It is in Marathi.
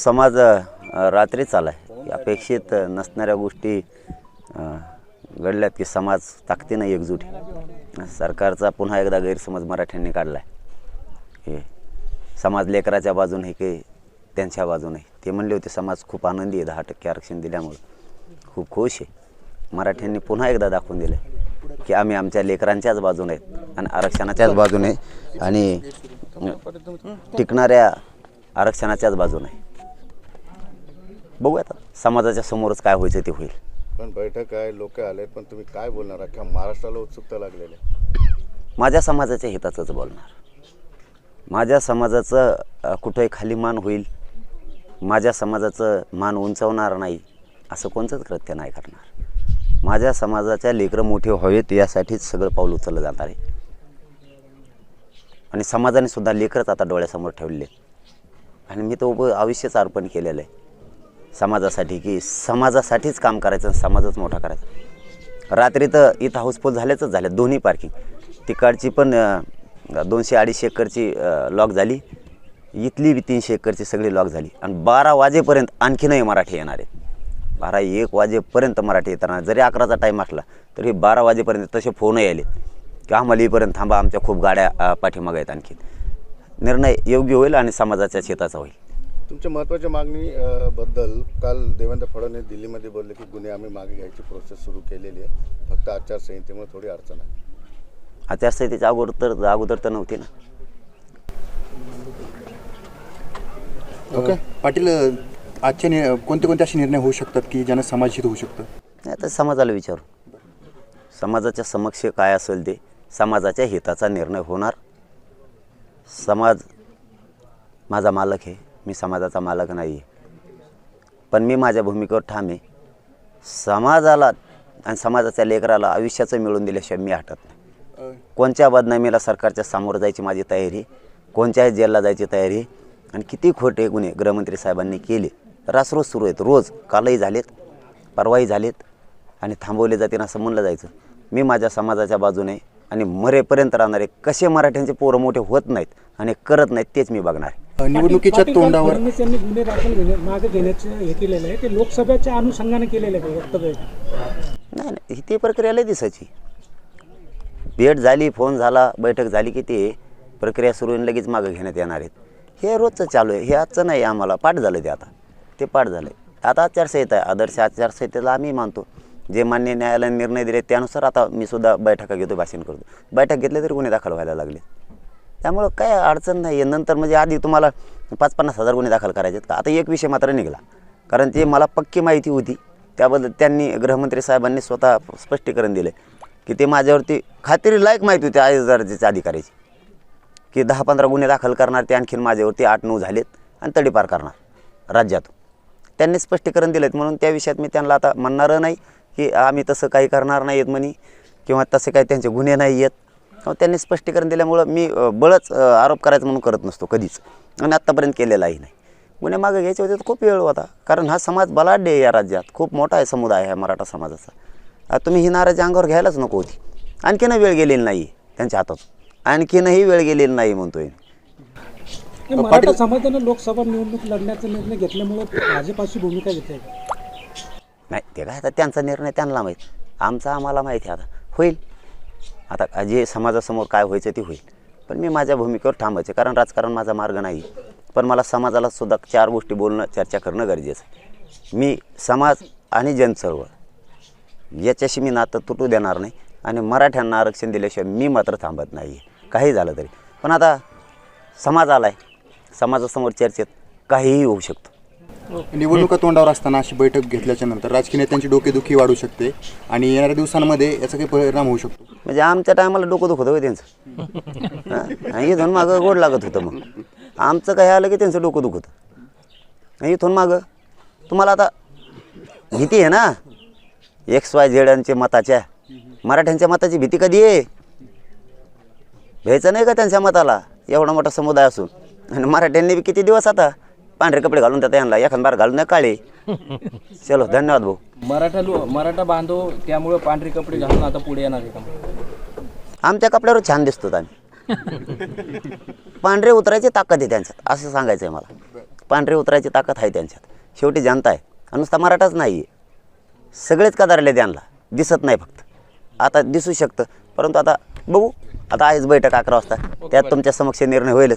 समाज रात्री चाला आहे अपेक्षित नसणाऱ्या गोष्टी घडल्यात की समाज ताकदीनं एकजूट सरकारचा पुन्हा एकदा गैरसमज मराठ्यांनी काढला आहे हे समाज लेकराच्या बाजून हे की त्यांच्या बाजूने. ते म्हणले होते समाज खूप आनंदी आहे दहा टक्के आरक्षण दिल्यामुळं. खूप खुश आहे. मराठ्यांनी पुन्हा एकदा दाखवून दिलं की आम्ही आमच्या लेकरांच्याच बाजूने आहेत आणि आरक्षणाच्याच बाजूने. आणि टिकणाऱ्या आरक्षणाच्याच बाजूने. बघूया आता. समाजाच्या समोरच काय व्हायचं ते होईल. पण बैठक आहे लोक आले पण तुम्ही काय बोलणार? अख्ख्या महाराष्ट्राला उत्सुकता लागलेली आहे. माझ्या समाजाच्या हिताचंच बोलणार. माझ्या समाजाचं कुठंही खाली मान होईल माझ्या समाजाचं मान उंचावणार नाही असं कोणतंच कृत्य नाही करणार. माझ्या समाजाच्या लेकरं मोठे व्हावेत यासाठीच सगळं पाऊल उचललं जाणार आहे. आणि समाजाने सुद्धा लेकरच आता डोळ्यासमोर ठेवले आणि मी तो उभं आयुष्यच अर्पण केलेलं आहे. समाजासाठी की समाजासाठीच काम करायचं आणि समाजच मोठा करायचा. रात्री तर इथं हाऊसफुल झाल्याच झाल्या दोन्ही पार्किंग तिकडची पण दोनशे अडीचशे एकरची लॉक झाली. इथली बी तीनशे एकरची सगळी लॉक झाली. आणि बारा वाजेपर्यंत आणखीनही मराठी येणार आहेत. बारा एक वाजेपर्यंत मराठी येताना जरी अकराचा टाईम असला तरी बारा वाजेपर्यंत तसे फोनही आले. की आम्हाला इथपर्यंत थांबा आमच्या खूप गाड्या पाठीमागं आहेत आणखी निर्णय योग्य होईल आणि समाजाच्या शेताचा होईल. तुमच्या महत्त्वाच्या मागणी बद्दल काल देवेंद्र फडणवीस दिल्लीमध्ये बोलले की गुन्हे आम्ही मागे घ्यायची प्रोसेस सुरू केलेली आहे. फक्त आचारसंहितेमुळे थोडी अडचण आहे. आचारसंहितेच्या अगोदर तर अगोदर तर नव्हती ना. ओके. पाटील आजचे नि कोणते कोणते असे निर्णय होऊ शकतात की ज्यानं समाजहित होऊ शकतं? नाही आता समाजाला विचारू. समाजाच्या समक्ष काय असेल ते समाजाच्या हिताचा निर्णय होणार. समाज माझा मालक आहे. मी समाजाचा मालक नाही. आहे पण मी माझ्या भूमिकेवर ठाम आहे. समाजाला आणि समाजाच्या लेकराला आयुष्याचं मिळवून दिल्याशिवाय मी हटत नाही. कोणत्या बदनामीला सरकारच्या सामोरं जायची माझी तयारी कोणत्याही जेलला जायची तयारी आणि किती खोटे गुन्हे गृहमंत्री साहेबांनी केले. रासरोज सुरू आहेत. रोज कालही झालेत परवाही झालेत आणि थांबवले जातील असं म्हणलं जायचं. मी माझ्या समाजाच्या बाजूने आणि मरेपर्यंत राहणारे कसे मराठ्यांचे पोरं मोठे होत नाहीत आणि करत नाहीत तेच मी बघणार आहे. निवडणुकीच्या तोंडावर फडणवीस यांनी गुन्हे दाखल घेणे मागे घेण्याचं हे केलेलं आहे. ते लोकसभेच्या अनुषंगाने केलेलं आहे वक्तव्य नाही नाही ही ती प्रक्रिया लय दिसायची. भेट झाली फोन झाला बैठक झाली की ते प्रक्रिया सुरू होऊन लगेच मागं घेण्यात येणार आहेत. हे रोजचं चालू आहे हे आजचं नाही आम्हाला पाठ झालं ते आता. ते पाठ झालं आहे आता आचारसंहिता आहे आदर्श आचारसंहितेला आम्ही मानतो. जे मान्य न्यायालयाने निर्णय दिले त्यानुसार आता मी सुद्धा बैठका घेतो भाषण करतो. बैठक घेतले तरी गुन्हे दाखल व्हायला लागले. त्यामुळं काय अडचण नाही आहे नंतर म्हणजे आधी तुम्हाला पाच पन्नास हजार गुन्हे दाखल करायचे आहेत का? आता एक विषय मात्र निघाला. कारण ते मला पक्की माहिती होती. त्याबद्दल त्यांनी गृहमंत्री साहेबांनी स्वतः स्पष्टीकरण दिले की ते माझ्यावरती खात्री लायक माहिती होती आय अधिकाऱ्याची. की दहा पंधरा गुन्हे दाखल करणार ते आणखीन माझ्यावरती आठ नऊ झालेत आणि तडीपार करणार राज्यातून. त्यांनी स्पष्टीकरण दिलेत म्हणून त्या विषयात मी त्यांना आता म्हणणारं नाही की आम्ही तसं काही करणार नाही आहेत म्हणे किंवा तसे काही त्यांचे गुन्हे नाही आहेत त्यांनी स्पष्टीकरण दिल्यामुळं मी बळच आरोप करायचं म्हणून करत नसतो कधीच. आणि आत्तापर्यंत केलेलाही नाही. गुन्हे मागे घ्यायचे होते तर खूप वेळ होता. कारण हा समाज बलाढ्य आहे या राज्यात. खूप मोठा आहे समुदाय आहे मराठा समाजाचा. आता तुम्ही ही नाराजी अंगावर घ्यायलाच नको होती. आणखीनही वेळ गेलेली नाही त्यांच्या हातात. आणखीनही वेळ गेलेली नाही म्हणतोय मराठा समाजानं लोकसभा निवडणूक लढण्याचा निर्णय घेतल्यामुळे भाजपाची भूमिका घेते नाही ते काय आता त्यांचा निर्णय त्यांना माहीत. आमचा आम्हाला माहिती आहे आता. होईल. आता जे समाजासमोर काय व्हायचं ते होईल. पण मी माझ्या भूमिकेवर थांबायचे कारण राजकारण माझा मार्ग नाही. पण मला समाजाला सुद्धा चार गोष्टी बोलणं चर्चा करणं गरजेचं आहे. मी समाज आणि जनसर्व याच्याशी मी नातं तुटू देणार नाही आणि मराठ्यांना आरक्षण दिल्याशिवाय मी मात्र थांबत नाही. काही झालं तरी. पण आता समाज आला आहे समाजासमोर चर्चेत काहीही होऊ शकतो. हो. निवडणुका तोंडावर असताना अशी बैठक घेतल्याच्या नंतर राजकीय नेत्यांची डोकेदुखी वाढू शकते आणि येणाऱ्या दिवसांमध्ये याचा काही परिणाम होऊ शकतो. म्हणजे आमच्या टायमाला डोकं दुखत होतं त्यांचं. हां? इथून मागं गोड लागत होतं मग. आमचं काय आलं की त्यांचं डोकं दुखत. इथून मागं तुम्हाला आता भीती आहे ना? एक्स वाय झेडांच्या मताच्या. मराठ्यांच्या मताची भीती कधी आहे? भ्यायचं नाही का त्यांच्या मताला? एवढा मोठा समुदाय असून. आणि मराठ्यांनी बी किती दिवस आता पांढरे कपडे घालून त्यात यांना एखाद बार घालून द्या काळे. चलो धन्यवाद भाऊ. मराठा लो मराठा बांधव त्यामुळे पांढरे कपडे घालून आता पुढे येणार आहे का आमच्या कपड्यावर छान दिसतो आम्ही पांढरे उतरायची ताकद आहे त्यांच्यात असं सांगायचं आहे मला. पांढरे उतरायची ताकद आहे त्यांच्यात. शेवटी जनता आहे. आणि नुसता मराठाच नाही आहे सगळेच कदारले त्यांना. दिसत नाही फक्त. आता दिसू शकतं. परंतु आता बघू. आता आहेच बैठक अकरा वाजता. त्यात तुमच्या समक्ष निर्णय होईलच.